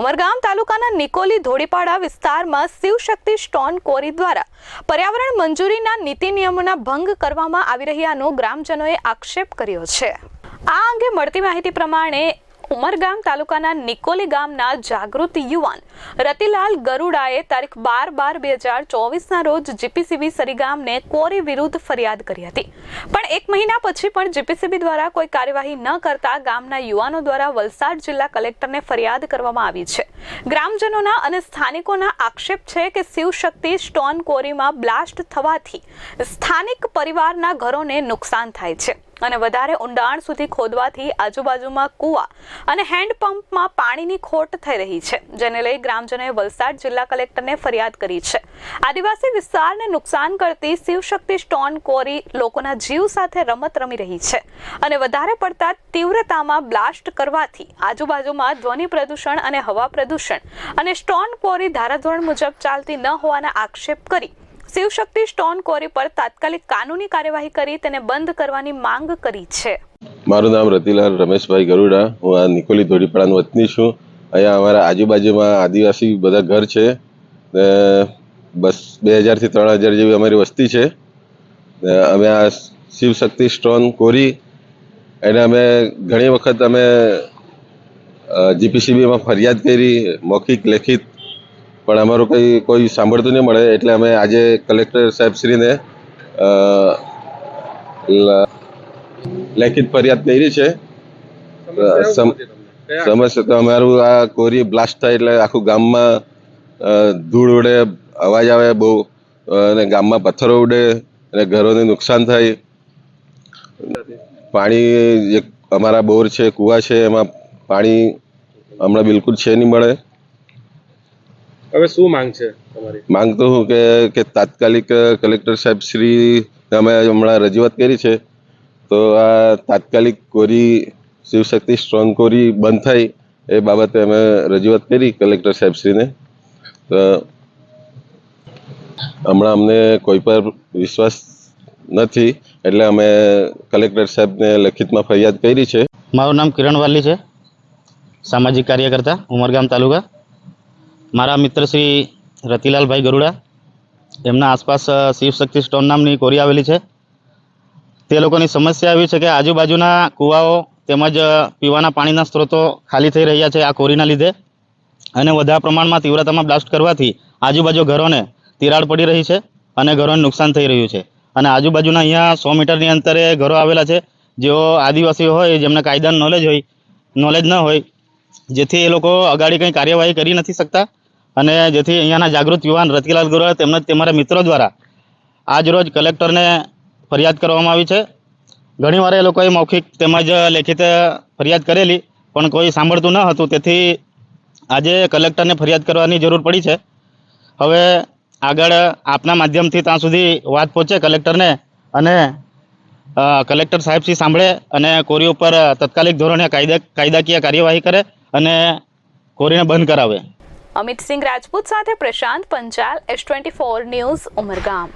ઉમરગામ તાલુકાના નિકોલી ધોળીપાડા વિસ્તારમાં શિવશક્તિ સ્ટોન કોરી દ્વારા પર્યાવરણ મંજૂરીના નીતિ નિયમોના ભંગ કરવામાં આવી રહ્યાનો ગ્રામજનોએ આક્ષેપ કર્યો છે. આ અંગે મળતી માહિતી પ્રમાણે ઉમરગામ તાલુકાના નિકોલી ગામના જાગૃત યુવાન રતિલાલ ગરુડાએ તારીખ બાર બાર બે હજાર ચોવીસના રોજ જીપીસીબી સરીગામને કોરી વિરુદ્ધ ફરિયાદ કરી હતી. પણ એક મહિના પછી પણ જીપીસીબી દ્વારા કોઈ કાર્યવાહી ન કરતા ગામના યુવાનો દ્વારા વલસાડ જિલ્લા કલેક્ટરને ફરિયાદ કરવામાં આવી છે. ગ્રામજનોના અને સ્થાનિકોના આક્ષેપ છે કે શિવશક્તિ સ્ટોન કોરીમાં બ્લાસ્ટ થવાથી સ્થાનિક પરિવારના ઘરોને નુકસાન થાય છે. અને વધારે ઊંડાણ સુધી ખોદવાથી આજુબાજુમાં કૂવા અને હેન્ડપંપમાં પાણીની ખોટ થઈ રહી છે, જેને લઈ ગ્રામજનોએ વલસાડ જિલ્લા કલેક્ટરને ફરિયાદ કરી છે. આદિવાસી વિસ્તારને નુકસાન કરતી શિવશક્તિ સ્ટોન કોરી લોકોના જીવ સાથે રમત રમી રહી છે અને વધારે પડતા તીવ્રતામાં બ્લાસ્ટ કરવાથી આજુબાજુમાં ધ્વનિ પ્રદૂષણ અને હવા પ્રદૂષણ અને સ્ટોન કોરી ધારાધોરણ મુજબ ચાલતી ન હોવાના આક્ષેપ કરી શિવશક્તિ સ્ટોન કોરી પર તાત્કાલિક કાનૂની કાર્યવાહી કરી તેને બંધ કરવાની માંગ કરી છે. મારું નામ રતિલાલ રમેશભાઈ ગરુડા. હું આ નિકોલી ધોડીપાડાનો વતની છું. અહીંયા અમારા આજુબાજુમાં આદિવાસી બધા ઘર છે. ને બસ બે હજારથી ત્રણ હજાર જેવી અમારી વસ્તી છે. અમે આ શિવશક્તિ સ્ટોન કોરી એને અમે ઘણી વખત અમે જીપીસીબીમાં ફરિયાદ કરી, મૌખિક, લેખિત પણ અમારું કંઈ કોઈ સાંભળતું નહીં મળે એટલે અમે આજે કલેક્ટર સાહેબશ્રીને લેખિત ફરિયાદ કરી છે. સમસ્યા તો અમારું આ કોરી બ્લાસ્ટ થાય એટલે આખું ગામમાં ધૂળ ઉડે અવાજ આવે બહુ અને ગામમાં પથ્થરો ઉડે અને ઘરોને નુકસાન થાય. પાણી જે અમારા બોર છે કૂવા છે એમાં પાણી હમણાં બિલકુલ છે નહીં મળે. હવે શું માંગ છે તમારી? માંગ તો હું કે કે તાત્કાલિક કલેક્ટર સાહેબ શ્રી અમે હમણાં રજૂઆત કરી છે. તો આ તાત્કાલિક કોરી શિવશક્તિ સ્ટ્રોંગ કોરી બંધ થાય એ બાબતે અમે રજૂઆત કરી કલેક્ટર સાહેબ શ્રીને. તો હમણાં અમને કોઈ પર વિશ્વાસ નથી એટલે અમે કલેક્ટર સાહેબને લખિતમાં ફરિયાદ કરી છે. મારું નામ કિરણ વાલી છે. સામાજિક કાર્યકર્તા ઉમરગામ તાલુકા. મારા મિત્ર શ્રી રતિલાલભાઈ ગરુડા, એમના આસપાસ શિવશક્તિ સ્ટોન નામની કોરી આવેલી છે. તે લોકોની સમસ્યા એવી છે કે આજુબાજુના કૂવાઓ તેમજ પીવાના પાણીના સ્ત્રોતો ખાલી થઈ રહ્યા છે આ કોરીના લીધે. અને વધારે પ્રમાણમાં તીવ્રતામાં બ્લાસ્ટ કરવાથી આજુબાજુ ઘરોને તિરાડ પડી રહી છે અને ઘરોને નુકસાન થઈ રહ્યું છે. અને આજુબાજુના અહીંયા સો મીટરની અંતરે ઘરો આવેલા છે. જેઓ આદિવાસીઓ હોય, જેમને કાયદાનું નોલેજ હોય નોલેજ ન હોય, જેથી એ લોકો અગાડી કંઈ કાર્યવાહી કરી નથી શકતા. અને જેથી અહીંયાના જાગૃત યુવાન રતિલાલ ગોરા તેમજ તમારા મિત્રો દ્વારા આજ રોજ કલેક્ટરને ફરિયાદ કરવામાં આવી છે. ઘણીવાર એ લોકોએ મૌખિક તેમજ લેખિત ફરિયાદ કરેલી, પણ કોઈ સાંભળતું ન હતું. તેથી આજે કલેક્ટરને ફરિયાદ કરવાની જરૂર પડી છે. હવે આગળ આપના માધ્યમથી ત્યાં સુધી વાત પહોંચે કલેક્ટરને અને કલેક્ટર સાહેબશ્રી સાંભળે અને કોરી ઉપર તત્કાલિક ધોરણે કાયદા, કાયદાકીય કાર્યવાહી કરે અને કોરીને બંધ કરાવે. અમિત સિંહ રાજપૂત સાથે Prashant Panchal S twenty four news Umargam.